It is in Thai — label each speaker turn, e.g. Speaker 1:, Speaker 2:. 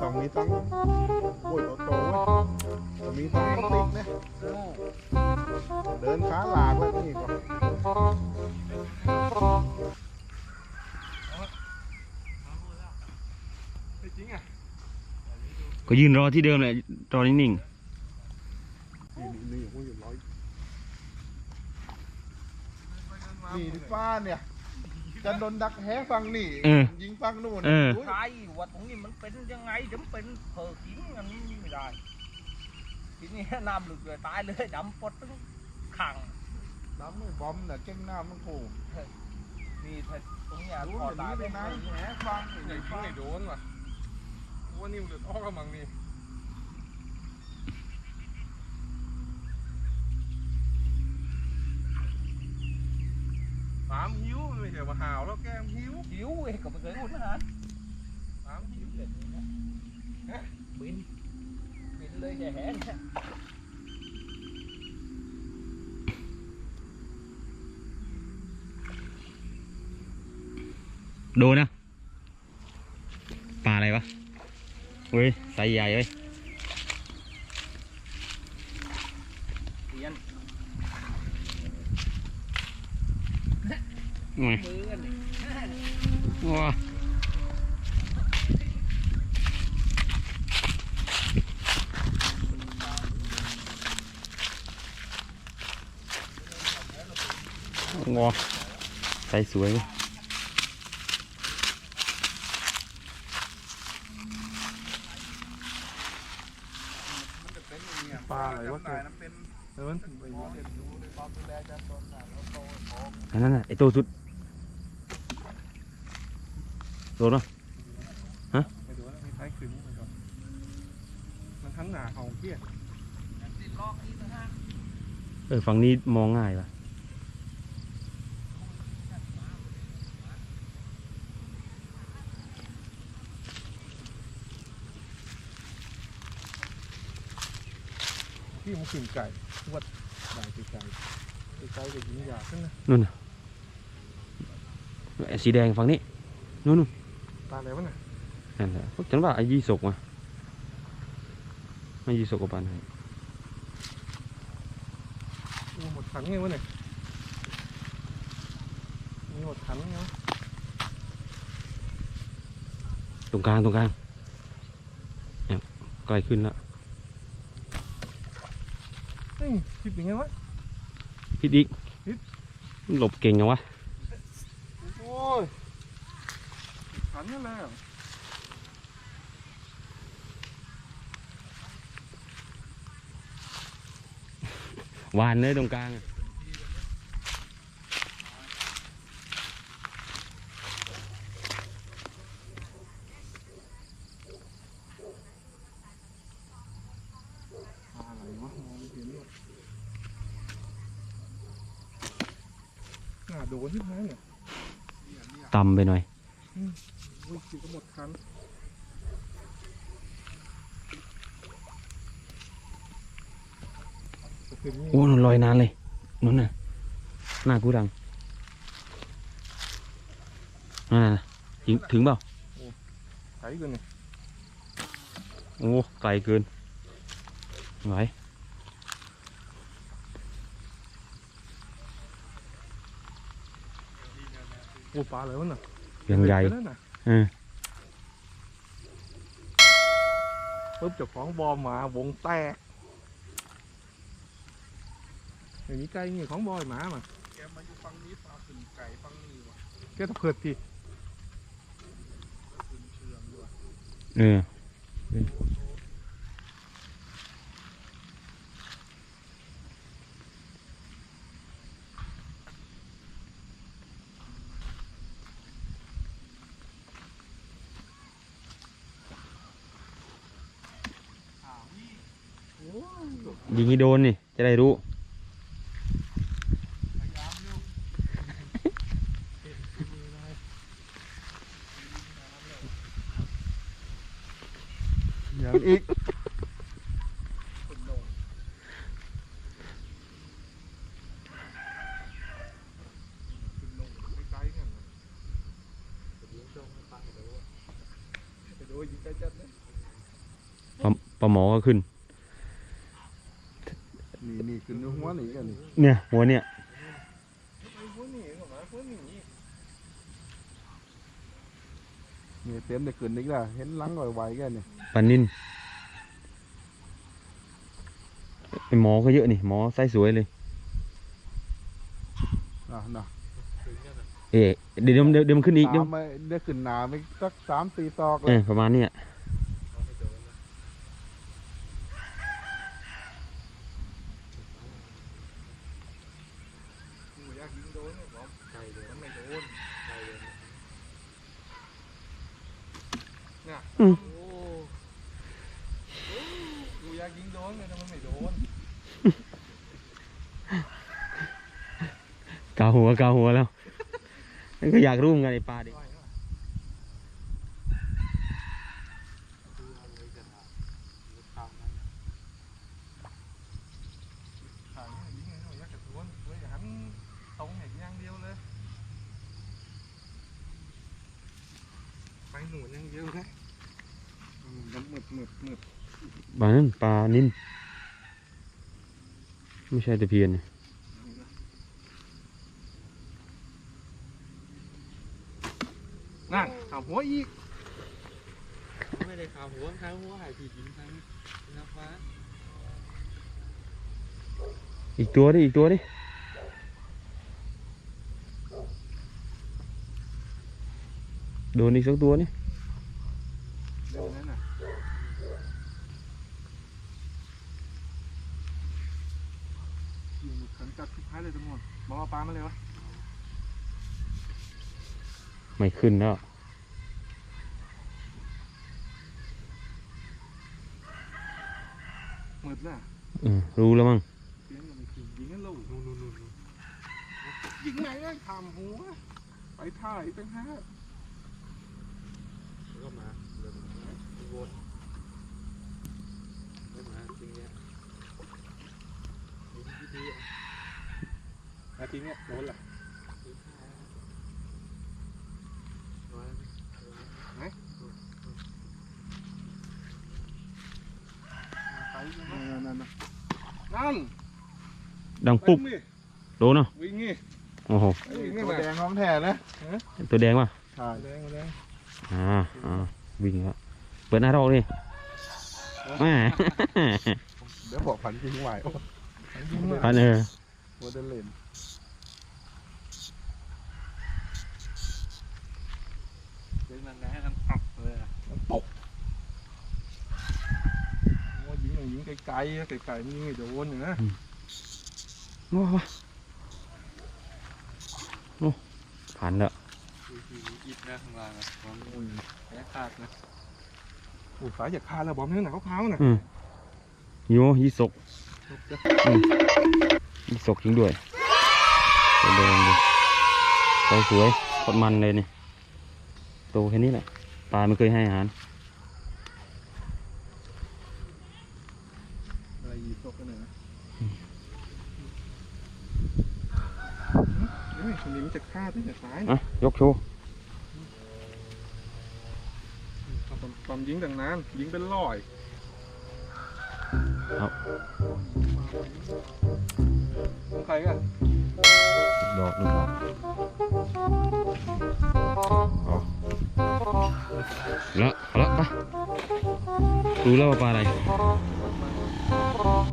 Speaker 1: ต้องมีทั้งโอ้ยโตๆเว้ยมีทั้งติกนะเดินขาหลากไว้นี่ก่อน
Speaker 2: ก็ยืนรอที่เดิมแหละรอนิ่ง
Speaker 1: นี่อยู่อยู่ร้อย นี่ที่ฟ้าเนี่ยจะโดนดักแฮฟังนี่
Speaker 2: เออ
Speaker 1: ยิงฟังนู่น
Speaker 2: เออ
Speaker 1: อุ้ย
Speaker 3: ใช่ว่าตรงนี้มันเป็นยังไงเดี๋ยวมันเป็นเผอกินกันไม่ได้ ทีนี้น้ำหลุดเลยตายเลยดำปดตึ้งขัง
Speaker 1: น้ำไม่บอมน่ะเก่งน้ำมันโผล่
Speaker 3: มีแต่ตรงเนี้ย
Speaker 1: รู้
Speaker 3: พอ
Speaker 1: เดี๋ยว
Speaker 3: ตาย
Speaker 1: นี้
Speaker 3: ไป
Speaker 1: ไป
Speaker 3: ไห
Speaker 1: ไห
Speaker 3: น
Speaker 1: นแหฟัง
Speaker 4: ไอ้
Speaker 1: นี่
Speaker 4: ยิง
Speaker 1: ฟ้า
Speaker 4: ไอ้โดนว่ะว่านี่มันเลือดออกกำลังนี่ สามหิวไม่ใช่มาหาวแล้วแกมหิว
Speaker 3: หิวเองก็ไม่เคยอุ่นอา หาร
Speaker 4: สามหิว
Speaker 3: เด็ดนี่นะฮะบินบินเลยจะแหนเนี่ย
Speaker 2: ๆโดนนะปลาอะไรวะเว้ยไซส์ใหญ่เว้ย
Speaker 3: เรียน
Speaker 2: โอ้ย
Speaker 3: มือกันดิ
Speaker 2: ว้าว้าไซส์สวยเว้ย
Speaker 1: มันจะเป็นอย่างเงี้ย
Speaker 4: ปลาอะไรวะ
Speaker 1: จำได้น้ำเป็น
Speaker 4: เออมัน
Speaker 1: ไปอยู่เรียนรู้ในความดูแลจะต้นน่ะแล้วโตโต
Speaker 2: อันนั้นน่ะไอตัวสุด โดนปะ
Speaker 4: ไปดูแล้วมีไฟขึ้นมันก่อนมันทั้งหนาของเกี้ย
Speaker 3: ติดลอกนี่นะฮะ
Speaker 2: เออฝั่งนี้มองง่ายปะ
Speaker 4: ที่มันขึ้นไก่วัดได้ไก่ไก่ไก่ก็ยิงยาขึ้นนะ
Speaker 2: นู่นน่ะไอ้สีแดงฝั่งนี้นู่นนู่น
Speaker 4: ปลาอะไรวะน่ะ
Speaker 2: นั่นแหละพวกฉันว่าไอ้ยี่สกมาไม่ยี่สกกับปานให้
Speaker 4: โอ้หมดขันไงวะเนี่ยมีหมดขันไงวะ
Speaker 2: ตรงกลางตรงกลางเนี่ยใกล้ขึ้นแล้ว
Speaker 4: เฮ้ยคิดยังไงวะ
Speaker 2: พิดอีก
Speaker 4: พิษ
Speaker 2: หลบเก่งยังวะ
Speaker 4: โอ้ย ขันนั่นแหละ
Speaker 2: วานเลยตรงกลางอะ
Speaker 4: ปลาอะไรวะมองไม่เห็นเลยน่าโดนที่ไหนเนี่ย
Speaker 2: ต่ำไปหน่อย
Speaker 4: โอ้ยคิดก็หมดคันจะเป็นนี่
Speaker 2: โอ้นนลอยนานเลยนู่นน่ะหน้ากูดังนั่นน่ะถึงถึงเปล่า
Speaker 4: ไก่กันเนี่ย
Speaker 2: โอ้ไกลเกินไหว
Speaker 4: โอ้ปลาอะไรวะน่ะ
Speaker 2: ยังใหญ่
Speaker 4: เป็นไปแล้วน่ะ
Speaker 2: เออ
Speaker 4: ปุ๊บเจ้าของบอมาวงแตกอย่างนี้ไก่นี่ของบอยหมามา
Speaker 1: แกมาอยู่ฟังนี้ฟ้าขึ้นไก่ฟังนี้ว่ะ
Speaker 4: แกต้องเปิดที
Speaker 1: ขึ้นเชืองด้วย
Speaker 2: เอ ยิงให้โดนนี่ จะได้รู้
Speaker 1: อย่างอีก
Speaker 2: ปลาหมอก็ขึ้น
Speaker 1: นี่นี่ขึ้นหัวนี่กันนี่
Speaker 2: เนี่ย หัวเนี่ย
Speaker 4: หัวหนีหัวหมาหัวหนี
Speaker 1: นี่เต็มได้ขึ้นอีกแล้วเห็นหลังไหวๆกันนี่
Speaker 2: ปลานินไอหมอก็เยอะนี่หมอไซส์สวยเลย
Speaker 1: นะนะ
Speaker 2: เอ๊ะเดี๋ยวเดี๋ยวเดี๋ยวมันขึ้นอีกเดี๋ยว
Speaker 1: ตามไปได้ขึ้นหนาไปสักสามสี่ตอกเล
Speaker 2: เอยอประมาณเนี้ย
Speaker 4: กูอ ยิงโดนเนี่ยบอกใช่เลยมันไม่โดนใช่เลยเนี่ย
Speaker 2: อืม
Speaker 4: โอ้กูอยากยิงโดนเลยแต่มันไม่โดน
Speaker 2: กาหัวกาหัวแล้วนั่นก็อยากรู้เหมือนกันไอปลาดิ
Speaker 4: ถ่ายยิงเลยหน่อยอยากจะโดนเลยหันตรงอย่างอย่างเดียวเลย ไปหนุนอย่างเดียวเลยอืมมันมืดมืดมืด
Speaker 2: ปลานั้นปลานินไม่ใช่ตะเพียนเนี่ย
Speaker 4: นั่นเอาหัวอีก
Speaker 5: ไม่ได้ข่าวหัวข้างหัวหายผีกินทางน้ำฟ้า
Speaker 2: อีกตัวดิอีกตัวดิ โดนอีกสักตัวนี่
Speaker 4: เดี๋ยวนั้นน่ะอยู่ในขันจัดทุกท้ายเลยทุกคนบอกว่าปลามาเลยวะ
Speaker 2: ไม่ขึ้นแล้ว
Speaker 4: มืดน่ะ
Speaker 2: เออรู้แล้วมั้ง
Speaker 4: เสียงมันคือยิงกันลูกนู่นนู่นนู่นนู่นยิงไหนได้ทำหัว ไปถ่ายตั้งห้า
Speaker 5: แล้ว ก็มาเดินมาวนแล้วมาจริงเนี่ยมีวิธีอะ
Speaker 4: นาทีเนี้ยโดนละ
Speaker 5: มีท่าน้อยไหม
Speaker 4: ไปยังไง
Speaker 1: นั่นนั่นนะ
Speaker 4: นั่น
Speaker 2: ดังปุ๊บ
Speaker 4: ไปนี่
Speaker 2: โดนเนาะ
Speaker 4: วิ่งนี่
Speaker 2: โอ้โห
Speaker 4: วิ่ง
Speaker 1: ตั
Speaker 4: นี่
Speaker 1: ว
Speaker 4: มา
Speaker 1: แดงของแท้นะ
Speaker 2: ตัวแดงป่ะ
Speaker 1: ใช่
Speaker 4: แดงมาแดง
Speaker 2: อ่าอ่าวิ่งแล้วเปิดหน้าเราดิแม่
Speaker 1: เดี๋ยวบอกผันจริงไหวโอ้
Speaker 4: ยิงมา
Speaker 2: พันเออ
Speaker 1: โมเดลเลน
Speaker 5: เดินมาแน่กันอับเลยอะ
Speaker 4: โอ้ยิงอย่างยิงไกลๆอะไกลๆมันยิงไม่โดนอยู่นะ
Speaker 2: โอ้โหโอ้ผ่านแล้ว
Speaker 5: วิธีอิดนะข้างล่างอะของอุ่นแค่ขาดนะ
Speaker 4: โอ้สายจากคาแล้วบอมเนื้อหนังขาวๆน่ะ
Speaker 2: อืมโยยี่สกยี่สกจริงด้วยตัวแดงเลยใสสวยโคตรมันเลยเนี่ยโตแค่นี้แหละปลาไม่เคยให้อาหาร
Speaker 1: อะไรยีตกกันเนี่ยนะ
Speaker 4: เฮ้ยคนนี้มันจะฆ่าตั้งแต่ซ้าย
Speaker 2: อะยกโชว์
Speaker 4: ตอนตอนยิงดังนั้น ยิงเป็นร้อย
Speaker 2: ครับ
Speaker 4: ของใครกัน
Speaker 2: ดอกหนึ่งดอกเอาแล้วเอาละไปดูแล้วว่าปลาอะไร